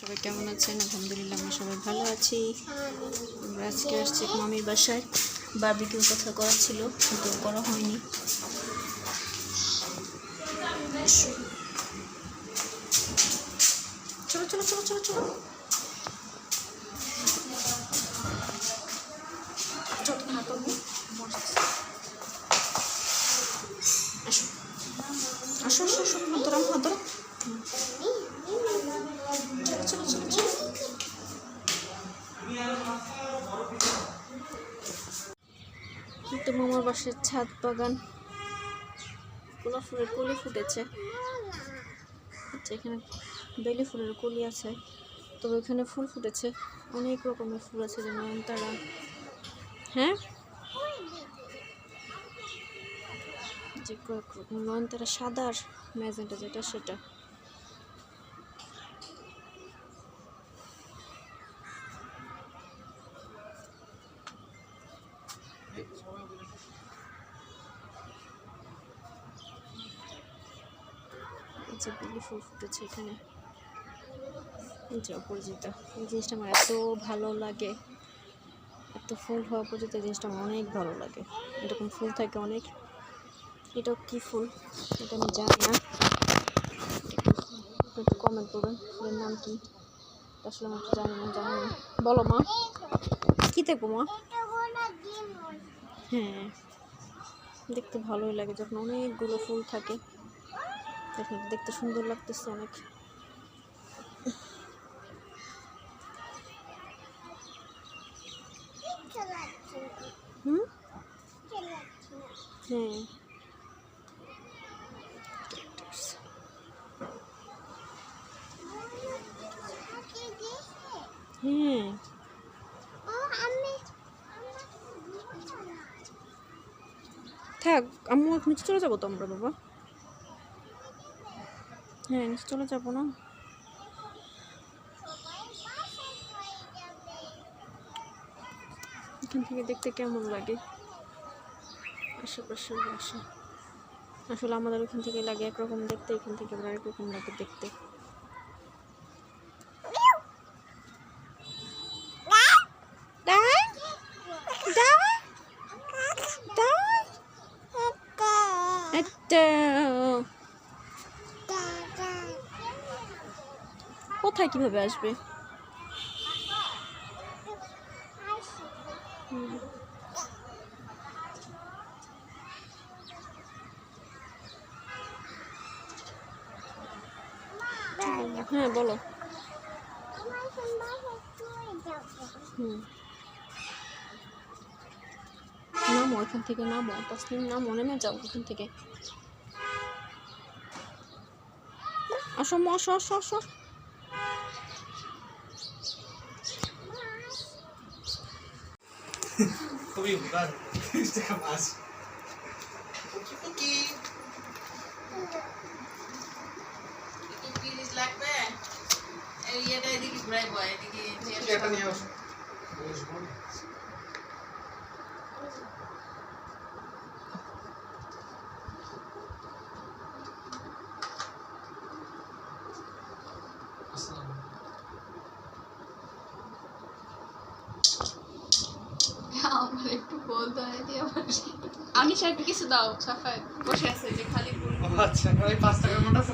সবাই কেমন আছেন? আলহামদুলিল্লাহ আমি সবাই ভালো আছি। আমরা আজকে আসছি মামির বাসায়। বার্বিকিউ কথা করা ছিল, কিন্তু করা হয়নি। চলো চলো চলো চলো চলো। আসো। আসো আসো হাত ধরো। কিন্তু মামার বাসার ছাদ বাগান। গোলাপ ফুলের কলি ফুটেছে। আচ্ছা এখানে বেলি ফুলের কলি আছে। তবে এখানে ফুল ফুটেছে। অনেক রকমের ফুল আছে, যেমন তারা। হ্যাঁ? যে কয়েক রকম নয়নতারা সাদা আর ম্যাজেন্টা যেটা, সেটা। যে বিলি ফুল ফুটেছে এখানে। যে অপরাজিতা এই জিনিসটা আমার এত ভালো লাগে। এত ফুল হওয়া পর্যন্ত এই জিনিসটা আমার অনেক ভালো লাগে। এরকম ফুল থাকে অনেক। এটাও কি ফুল? এটা আমি জানি না। একটু কমেন্ট করবেন ফুলের নাম কি? আসলে আমি একটু জানি না জানি না। বলো মা। কী দেখব মা? হ্যাঁ দেখতে ভালোই লাগে যখন অনেকগুলো ফুল থাকে। দেখতে সুন্দর লাগতেছে অনেক। হুম? হ্যাঁ। হ্যাঁ। থাক এখন নিচে চলে যাব তো আমরা, বাবা? হ্যাঁ নিচে চলে যাব না। এখান থেকে দেখতে কেমন লাগে? আশেপাশের বাসা। আসলে আমাদের ওখান থেকে লাগে, একরকম দেখতে, এখান থেকে আবার আরেক রকম লাগে দেখতে। একটা কোথায় কীভাবে আসবে। হ্যাঁ বলো। হুম। নামো এখান থেকে নামো। তসলিম নামো নেমে যাও এখান থেকে। আসো মা, আসো আসো আসো খুবই উপকার তিরিশ টাকা মাছ কি তিরিশ লাগবে এই ইয়েটা এদিকে ঘুরাইবো এদিকে এটা বলতে হয় দিয়ে আমি সাহেবকে কিছু দাও সাফায় বসে আছে যে খালি আচ্ছা ওই পাঁচ টাকার মোটা আছে